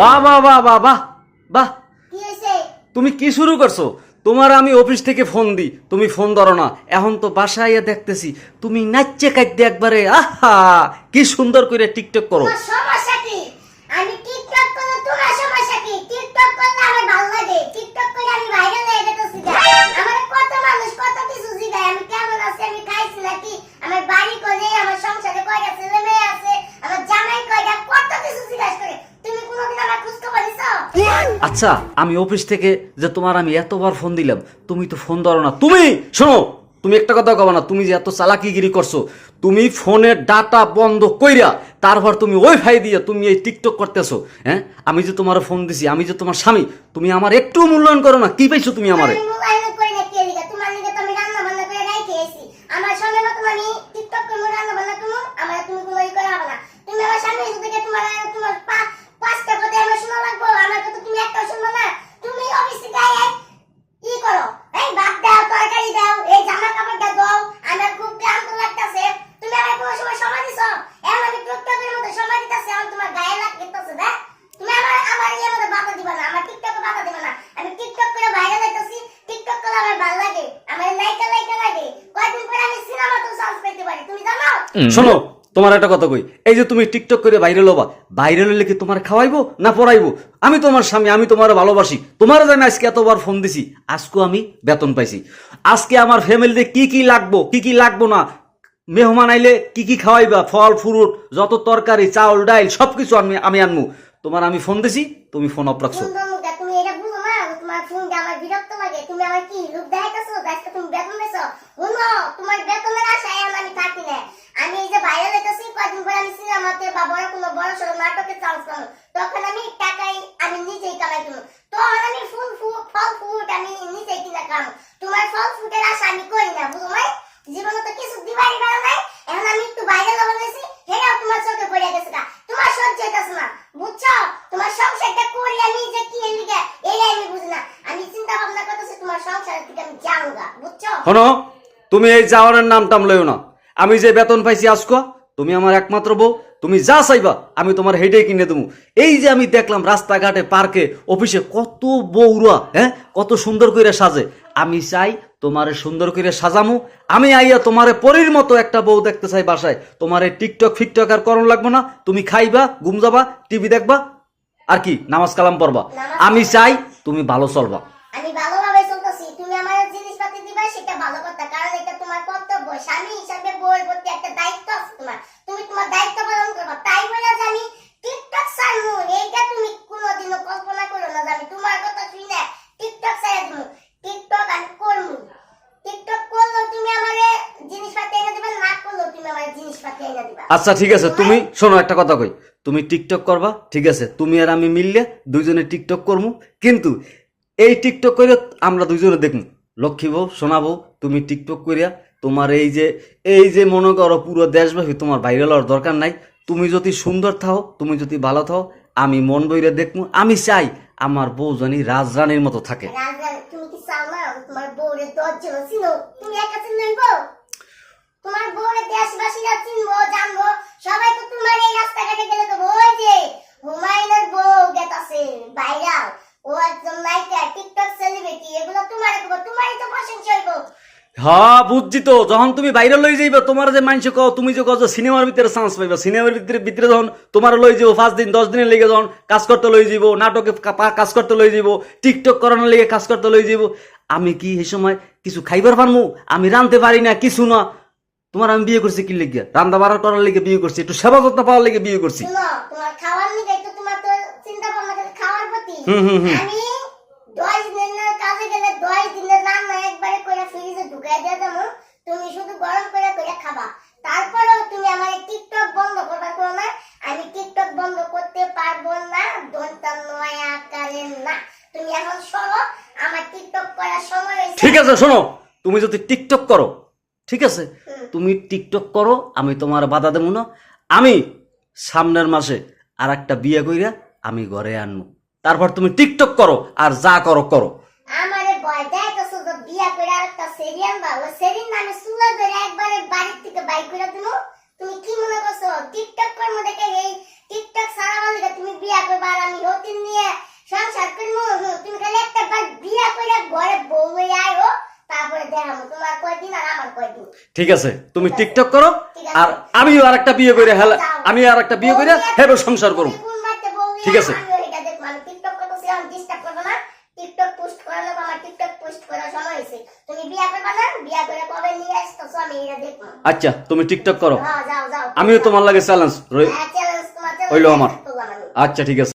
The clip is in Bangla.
বাহ বাহ বাহ বাহ বাহ বাহ। তুমি কি শুরু করছ? তোমার আমি অফিস থেকে ফোন দিই। তুমি ফোন ধরো না। এখন তো বাসায় দেখতেছি। তুমি নাচছে কাঁদতে একবারে আহা কি সুন্দর করে টিকটক করো। আচ্ছা আমি অফিস থেকে যে তোমার আমি এতবার ফোন দিলাম, তুমি তো ফোন ধরো না। তুমি, শোনো, তুমি একটা কথা কবা না, তুমি যে এত চালাকিগিরি করছ, তুমি ফোনের ডাটা বন্ধ কইরা তারপর তুমি ওয়াইফাই দিয়ে তুমি এই টিকটক করতেছো হ্যাঁ? আমি যে তোমার ফোন দিছি, আমি যে তোমার স্বামী, তুমি আমার একটু মূল্যায়ন করো না, কি পাইছো তুমি আমারে? আমি মোবাইল করি না কে লিগা তোমার লিগা তো আমি রান্না বান্না করে রাইখে এসি আমার সময় মতো আমি টিকটক করব রান্না বান্না করব আমার তুমি কোনো ই করা হবে না তুমি আমার সামনে এসে থেকে তোমার তোমার পা- পাঁচটা কথা আমার শোনা লাগবো আমার কথা তুমি একটা শুনব না তুমি অফিস থেকে আই আই ই করো এই ভাত দাও তরকারি দাও এই জামা কাপড়টা দাও আমার খুব ক্লান্ত লাগতাছে তুমি আমার কোনো সময় সময় দিছো এখন আমি টিকটকের মতো সময় দিতেছি এখন তোমার গায়ে লাগতেছে না তুমি আমার আমার ইয়ের মধ্যে বাধা দিবা না আমার টিকটকে বাধা দিবা না আমি টিকটক করে ভাইরাল হইতাছি টিকটক করলে আমার ভালো লাগে আমার লাইকা লাইকা লাগে কয়েকদিন পরে আমি সিনেমা তো চান্স পেতে পারি তুমি জানো শোনো তোমার একটা কথা কই। এই যে তুমি টিকটক করে ভাইরাল হবা ভাইরাল হলে কি তোমার খাওয়াইবো না পড়াইবো? আমি তোমার স্বামী আমি তোমার ভালোবাসি। তোমার আমি আজকে এতবার ফোন দিছি আজকেও আমি বেতন পাইছি। আজকে আমার ফ্যামিলিতে কি কি লাগবো কি কি লাগবো না? মেহমান আইলে কি কি খাওয়াইবা? ফল ফ্রুট যত তরকারি চাউল ডাইল সবকিছু আমি আমি আনমু। তোমার আমি ফোন দিছি তুমি ফোন অফ রাখছো। তুমি এটা বুঝো না। তোমার ফোন দিয়ে আমার বিরক্ত লাগে। তুমি আমার কি লোক দেখাইতেছো? আজকে তুমি বেতন পেছো তোমার বেতনের আশায় এখন আমি থাকি না আমি এই যে ভাইরাল হইতেছি কয়েকদিন পরে আমি সিনেমাতে বড় নাটকে চান্স তখন আমি টাকাই আমি নিজেই কামাই আমি ফুল ফুল ফুট আমি নিজেই কিনা তোমার ফল ফুটের আশা আমি করি না, বুঝো ভাই জীবনে তো কিছু পারো নাই। এখন আমি একটু গেছি হেরাও তোমার চোখে গেছে গা। তোমার সহ্য হইতেছে না, বুঝছ? তোমার সংসারটা কি এর লিগে এই আমি বুঝি না। আমি চিন্তা ভাবনা করতেছি, তোমার সংসার থেকে আমি যাব বুঝছ? শোনো, তুমি এই যাওয়ারের নাম টাম লইও না। আমি যে বেতন পাইছি আজকে তুমি আমার একমাত্র বউ তুমি যা চাইবা আমি তোমার হেডে কিনে দেবো। এই যে আমি দেখলাম রাস্তাঘাটে পার্কে অফিসে কত বউরা হ্যাঁ? কত সুন্দর করে সাজে। আমি চাই তোমারে সুন্দর করে সাজামু। আমি আইয়া তোমারে পরীর মতো একটা বউ দেখতে চাই বাসায়। তোমার এই টিকটক ফিকটক আর করণ লাগবো না। তুমি খাইবা ঘুম যাবা টিভি দেখবা আর কি নামাজ কালাম পড়বা। আমি চাই তুমি ভালো চলবা। আমি ভালোভাবে চলতেছি। তুমি আমার জিনিসপাতি দিবা সেটা ভালো কথা। কারণ এটা তোমার কর্তব্য। স্বামী হিসাবে বউয়ের প্রতি একটা দায়িত্ব আছে তোমার তুমি তোমার দায়িত্ব পালন করবা তাই বলে যে আমি টিকটক ছাড়বো এইটা তুমি কোনোদিনও কল্পনা করো না যে আমি তোমার কথা শুনে টিকটক ছাড়া দিব টিকটক আমি করব টিকটক করলেও তুমি আমারে জিনিসপাতি এনে দিবা না করলেও তুমি আমার জিনিসপাতি এনে দিবা আচ্ছা ঠিক আছে, তুমি শোনো, একটা কথা কই। তুমি টিকটক করবা, ঠিক আছে, তুমি আর আমি মিললে দুইজনে টিকটক করব কিন্তু এই টিকটক করে আমরা দুইজনে দেখব লক্ষ্মী বউ, সোনা বউ, তুমি টিকটক করিয়া তোমার এই যে এই যে মনে করো পুরো দেশব্যাপী তোমার ভাইরাল হওয়ার দরকার নাই, তুমি যদি সুন্দর থাও, তুমি যদি ভালো থাও, আমি মন বইরে দেখব আমি চাই আমার বউ জানি রাজরানীর মতো থাকে। তুমি কি চাও না? তোমার বউরে তুমি একা তোমার বউরে দেশবাসীরা চিনবো জানব। সবাই তো তোমার এই রাস্তাঘাটে গেলে তো ওই যে, হুমায়ুনের বউ গেতাছে ভাইরাল ও একজন নায়িকা টিকটক সেলিব্রিটি এগুলো তোমার তোমারই তো প্রশংসা হইব। হ্যাঁ বুঝছি তো। যখন তুমি বাইরে লই যাইবা, তোমার যে মানছে কও, তুমি যে যে সিনেমার ভিতরে চান্স পাইবা। সিনেমার ভিতরে ভিতরে যখন তোমার লই যাব পাঁচ দিন, দশ দিনের লেগে যখন কাজ করতে লই যাব নাটকে কাজ করতে লই যাব টিকটক করানোর লেগে কাজ করতে লই যাব আমি কি এই সময় কিছু খাইবার পারমু? আমি রাঁধতে পারি না, কিছু না। তোমার আমি বিয়ে করছি কি লেগে রান্না বাড়া করার লেগে বিয়ে করছি একটু সেবা যত্ন পাওয়ার লেগে বিয়ে করছি। তোমার খাওয়ার নিকে তো তোমার তো চিন্তা ভাবনা করে খাওয়ার প্রতি। হুম, হুম, হুম। আমি দশ দিনের কাজে গেলে দশ দিনের রান্না একবারে করে ফ্রিজে ঢুকাই দিয়ে দেবো তুমি শুধু গরম করে করে খাবা। তারপরেও তুমি আমার টিকটক বন্ধ করবা করো না আমি টিকটক বন্ধ করতে পারব না দন্তা নয় আকারে না। তুমি এখন আমার টিকটক করার সময় ঠিক আছে শোনো তুমি যদি টিকটক করো ঠিক আছে। তুমি টিকটক করো, আমি তোমার বাধা দেবো না। আমি সামনের মাসে আর একটা বিয়ে কইরা আমি ঘরে আনব। তারপর তুমি টিকটক করো আর যা করো করো। একবারে বাড়ির থেকে বাইক করে তুমি কি মনে করছ? টিকটক কর্ম দেখে এই টিকটক সারা তুমি বিয়া করবা আর আমি রতিন যাব তোমার কয়দিন আর আমার কয়দিন ঠিক আছে? তুমি টিকটক করো আর আমিও আর একটা বিয়ে করে হেলা আমি আর একটা বিয়ে করে হেবে সংসার বউ ঠিক আছে। আচ্ছা তুমি টিকটক করো। যাও আমিও তোমার লাগে চ্যালেঞ্জ হ্যাঁ, হইল আমার। আচ্ছা ঠিক আছে।